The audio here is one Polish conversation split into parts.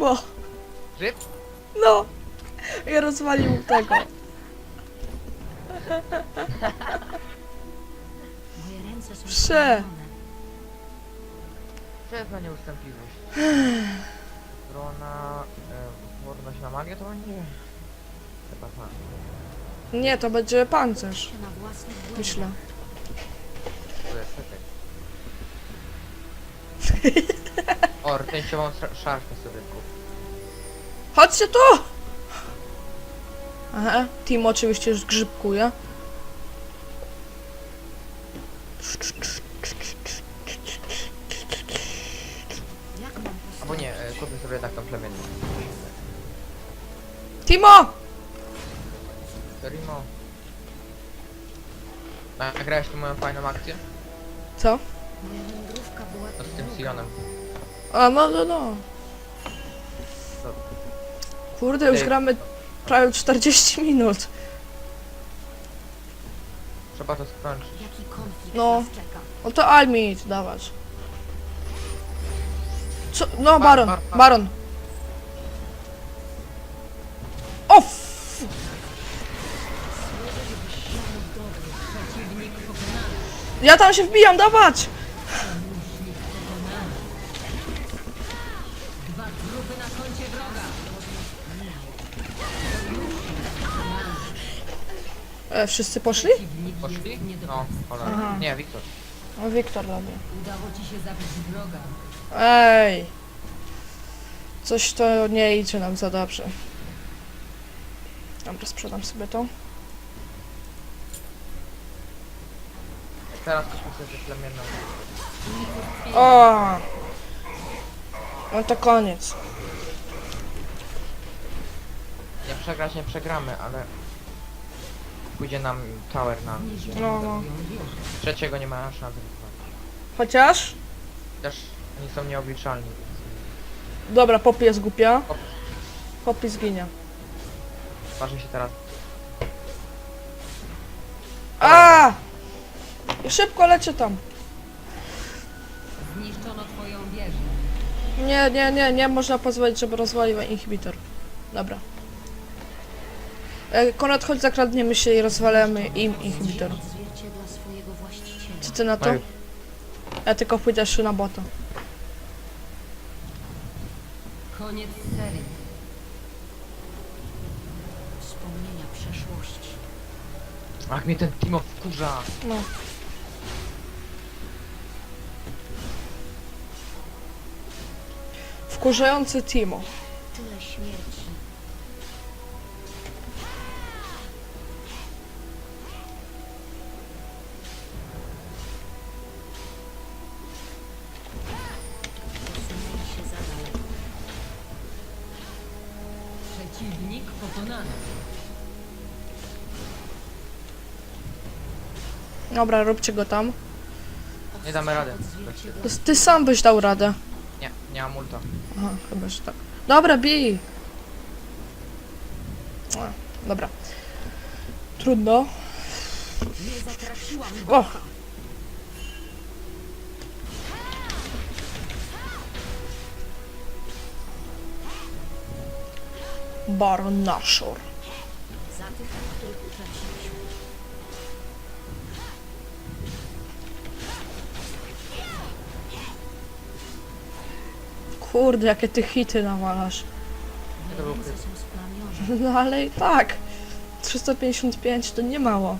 Timo! Grzyb? No! I rozwalił tego. Moje ręce są Prze. Co jest na nieustępliwość? Brona... E, odporność na magię to nie... Chyba tak. Nie, to będzie pancerz. Się na własnych błędach. Myślę. To jest czekaj. O, rtęciową szarfę sobie. Chodźcie tu! Aha, Timo oczywiście już mam Albo nie, e, kupię sobie jednak tą plemienną. Timo! Serimo. Nagrałeś tu moją fajną akcję? Co? Moja wędrówka była No z tym. Sionem. A, no, no, no. Kurde, już Ej. gramy prawie 40 minut. Trzeba to skończyć. Jaki konflikt No. nas czeka? No to Almi dawać. Co? No, Bar- Baron, bar- bar- Baron. O! f- Ja tam się wbijam, dawać! E, wszyscy poszli? Poszli? No, cholera. Aha. Nie, Wiktor. No, Wiktor robi. Udało ci się zabić wroga. Ej! Coś to nie idzie nam za dobrze. Dobra, sprzedam sobie to. Teraz kupię sobie plemienną. O! No to koniec. Nie przegrać nie przegramy, ale... Pójdzie nam tower na... No, no. Trzeciego nie ma szans wygrać. Chociaż? Też oni są nieobliczalni. więc- Dobra, Poppy jest głupia. Pop. Poppy zginie. Waży się teraz. A! I szybko lecie tam. Zniszczono twoją wieżę. Nie, nie, nie, nie można pozwolić, żeby rozwalił inhibitor. Dobra. E, Konrad, chodź zakradniemy się i rozwalamy im inhibitor. Co ty na to? Ja tylko pójdę jeszcze na bota. Koniec serii. Wspomnienia przeszłości. Ach, mnie ten Timo wkurza. No. Wkurzający Timo. Tyle śmierci. Pokonany. Dobra, róbcie go tam. Nie damy rady. To Ty sam byś dał radę. Nie, nie mam ulta. Aha, chyba, że tak. Dobra, bij! A, dobra. Trudno. Nie zatraciłam O! Baron Nashor. Kurde, jakie ty hity nawalasz. To był kryt. No ale i tak. 355 to nie mało.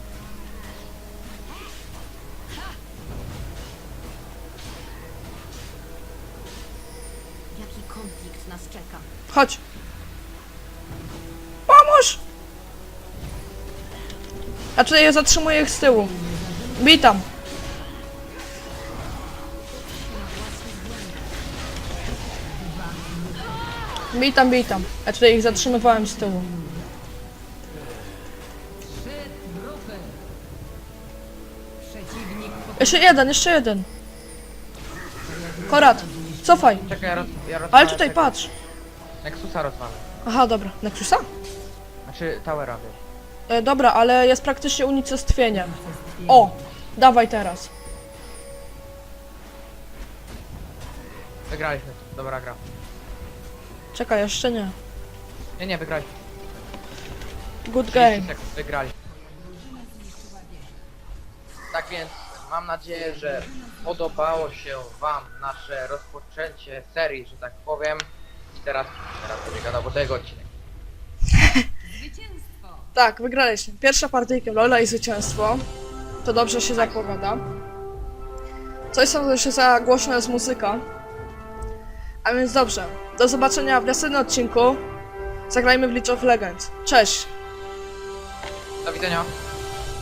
Jaki konflikt nas czeka? Chodź. A tutaj ja zatrzymuję ich z tyłu. Witam. Witam, witam. Ja tutaj ich zatrzymywałem z tyłu. Jeszcze jeden, jeszcze jeden. Korat, cofaj. Czekaj, ja, roz, ja rozwalę Ale tutaj tego. patrz. Nexusa rozwalę. Aha, dobra. Nexusa? Znaczy Towera, wiesz. E, dobra, ale jest praktycznie unicestwienie. O, dawaj teraz. Wygraliśmy. Dobra gra. Czekaj, jeszcze nie. Nie, nie, wygrali. Good 30 game. sekund wygrali. Tak więc mam nadzieję, że podobało się Wam nasze rozpoczęcie serii, że tak powiem. I teraz, teraz będzie gadał tego odcinek. Tak, wygraliśmy. Pierwsza partyjka Lola i zwycięstwo. To dobrze się zapowiada. Coś są jeszcze za głośno jest muzyka. A więc dobrze. Do zobaczenia w następnym odcinku. Zagrajmy w League of Legends. Cześć! Do widzenia.